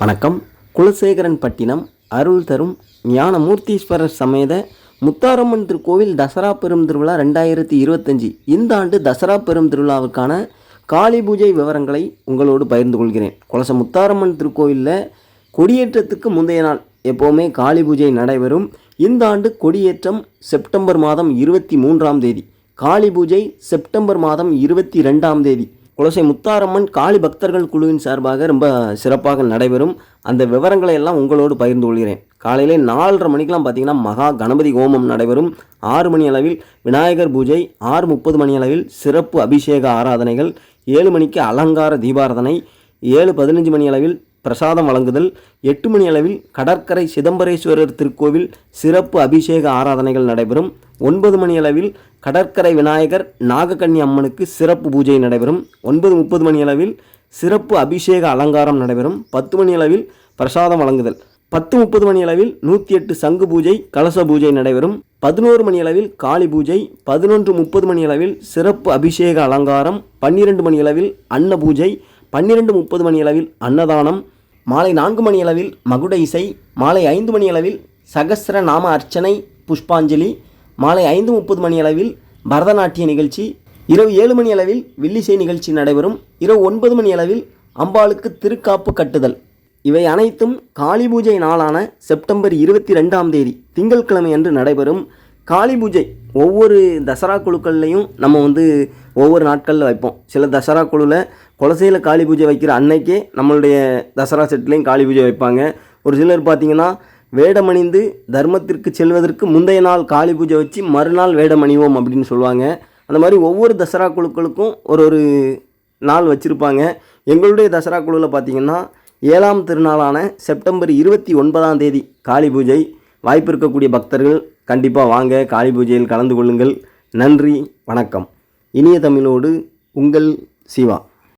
வணக்கம். குலசேகரன் பட்டினம் அருள் தரும் ஞானமூர்த்தீஸ்வரர் சமேத முத்தாரம்மன் திருக்கோவில் தசரா பெரும் திருவிழா ரெண்டாயிரத்தி இருபத்தஞ்சி. இந்த ஆண்டு தசரா பெரும் திருவிழாவுக்கான காளி பூஜை விவரங்களை உங்களோடு பகிர்ந்து கொள்கிறேன். குலச முத்தாரம்மன் திருக்கோவிலில் கொடியேற்றத்துக்கு முந்தைய நாள் எப்போவுமே காளி பூஜை நடைபெறும். இந்த ஆண்டு கொடியேற்றம் செப்டம்பர் மாதம் இருபத்தி மூன்றாம் தேதி. காளி பூஜை செப்டம்பர் மாதம் இருபத்தி ரெண்டாம் தேதி. குலசை முத்தாரம்மன் காளி பக்தர்கள் குழுவின் சார்பாக ரொம்ப சிறப்பாக நடைபெறும். அந்த விவரங்களை எல்லாம் உங்களோடு பகிர்ந்து கொள்கிறேன். காலையிலே நாலரை மணிக்கெலாம் பார்த்தீங்கன்னா மகா கணபதி ஹோமம் நடைபெறும். ஆறு மணி அளவில் விநாயகர் பூஜை ஆறு முப்பது மணி அளவில் சிறப்பு அபிஷேக ஆராதனைகள் ஏழு மணிக்கு அலங்கார தீபாராதனை ஏழு பதினஞ்சு மணி அளவில் பிரசாதம் வழங்குதல் எட்டு மணி அளவில் கடற்கரை சிதம்பரேஸ்வரர் திருக்கோவில் சிறப்பு அபிஷேக ஆராதனைகள் நடைபெறும். ஒன்பது மணி அளவில் கடற்கரை விநாயகர் நாகக்கன்னி அம்மனுக்கு சிறப்பு பூஜை நடைபெறும். ஒன்பது முப்பது மணி அளவில் சிறப்பு அபிஷேக அலங்காரம் நடைபெறும். பத்து மணி அளவில் பிரசாதம் வழங்குதல். பத்து முப்பது மணி அளவில் நூற்றி எட்டு சங்கு பூஜை கலச பூஜை நடைபெறும். பதினோரு மணி அளவில் காளி பூஜை பதினொன்று முப்பது மணி அளவில் சிறப்பு அபிஷேக அலங்காரம் பன்னிரெண்டு மணி அளவில் அன்ன பூஜை பன்னிரெண்டு முப்பது மணி அளவில் அன்னதானம் மாலை நான்கு மணி அளவில் மகுட இசை மாலை ஐந்து மணி அளவில் சகசிர நாம அர்ச்சனை புஷ்பாஞ்சலி மாலை ஐந்து முப்பது மணி அளவில் பரதநாட்டிய நிகழ்ச்சி இரவு ஏழு மணி அளவில் வில்லிசை நிகழ்ச்சி நடைபெறும். இரவு ஒன்பது மணி அளவில் அம்பாளுக்கு திருக்காப்பு கட்டுதல். இவை அனைத்தும் காளி பூஜை நாளான செப்டம்பர் இருபத்தி ரெண்டாம் தேதி திங்கட்கிழமை அன்று நடைபெறும். காளி பூஜை ஒவ்வொரு தசரா குழுக்கள்லையும் நம்ம வந்து ஒவ்வொரு நாட்களில் வைப்போம். சில தசரா குழுவில் குலசையில் காளி பூஜை வைக்கிற அன்னைக்கே நம்மளுடைய தசரா செட்லேயும் காளி பூஜை வைப்பாங்க. ஒரு சிலர் பார்த்திங்கன்னா வேடமணிந்து தர்மத்திற்கு செல்வதற்கு முந்தைய நாள் காளி பூஜை வச்சு மறுநாள் வேடமணிவோம் அப்படின்னு சொல்லுவாங்க. அந்த மாதிரி ஒவ்வொரு தசரா குழுக்களுக்கும் ஒரு ஒரு நாள் வச்சுருப்பாங்க. எங்களுடைய தசரா குழுவில் பார்த்தீங்கன்னா ஏழாம் திருநாளான செப்டம்பர் இருபத்தி ஒன்பதாம் தேதி காளி பூஜை. வாய்ப்பு இருக்கக்கூடிய பக்தர்கள் கண்டிப்பாக வாங்க காளி பூஜையில் கலந்து கொள்ளுங்கள். நன்றி வணக்கம். இனிய தமிழோடு உங்கள் சிவா.